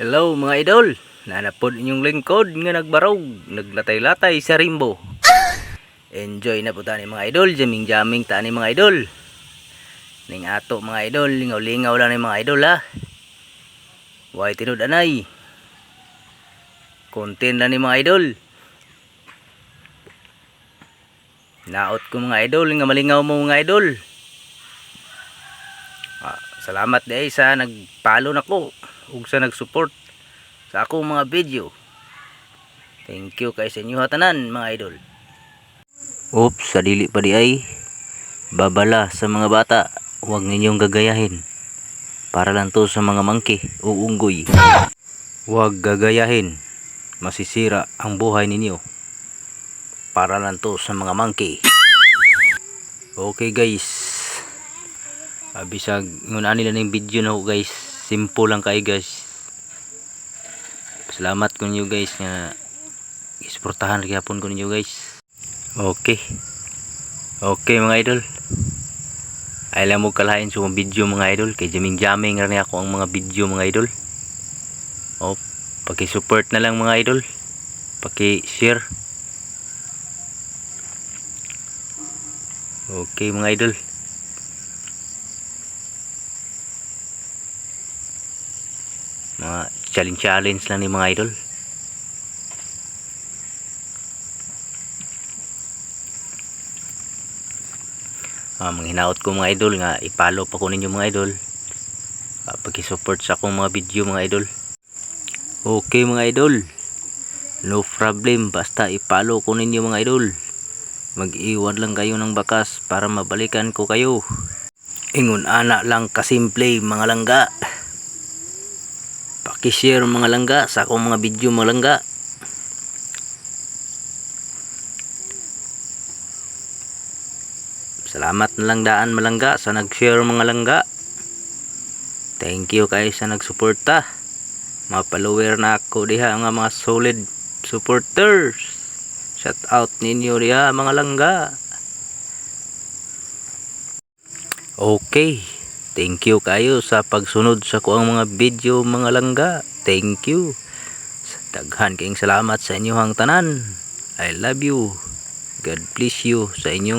Hello mga idol, nanapod inyong lingkod nga nagbarog, naglatay-latay sa rimbo. Enjoy na po tani mga idol, jaming-jaming tani mga idol. Ning ato mga idol, lingaw-lingaw lang ni mga idol ha. Way tinud anay. Content lang ni mga idol. Naot ko mga idol, nga malingaw mo mga idol. Salamat day sa nagpalo nako ug sa nagsupport sa akong mga video. Thank you kay sa inyo hatanan mga idol. Oops, sa dili pa di ay babala sa mga bata. Huwag ninyong gagayahin. Para lang to sa mga mangki o unggoy. Huwag gagayahin. Masisira ang buhay ninyo. Para lang to sa mga mangki. Okay guys. Abisag ngun ani lang yung video na ho guys. Simple lang kay guys. Salamat ko ninyo guys nga isportahan gyapon ko ninyo guys. Okay. Okay mga idol. Ay lang mo kalahin sa video mga idol kay jaming jaming rin ako ang mga video mga idol. Oh, paki-support na lang mga idol. Paki-share. Okay mga idol. Mga challenge-challenge lang ni mga idol. Ah, mga hinaot ko mga idol nga ipalo pa ko ninyo mga idol. Ah, pag-support sa akong mga video mga idol. Okay mga idol. No problem basta ipalo ko ninyo mga idol. Mag-iwan lang kayo ng bakas para mabalikan ko kayo. Ingon ana lang kasimple mga langga. Paki-share mga langga sa akong mga video mga langga. Salamat na lang daan malangga sa nag-share mga langga. Thank you kay sa nagsuporta. Mga follower na ako diha nga mga solid supporters. Shout out ninyo diha mga langga. Okay. Thank you kayo sa pagsunod sa kuang mga video mga langga. Thank you. Daghan kayong salamat sa inyong tanan. I love you. God bless you sa inyong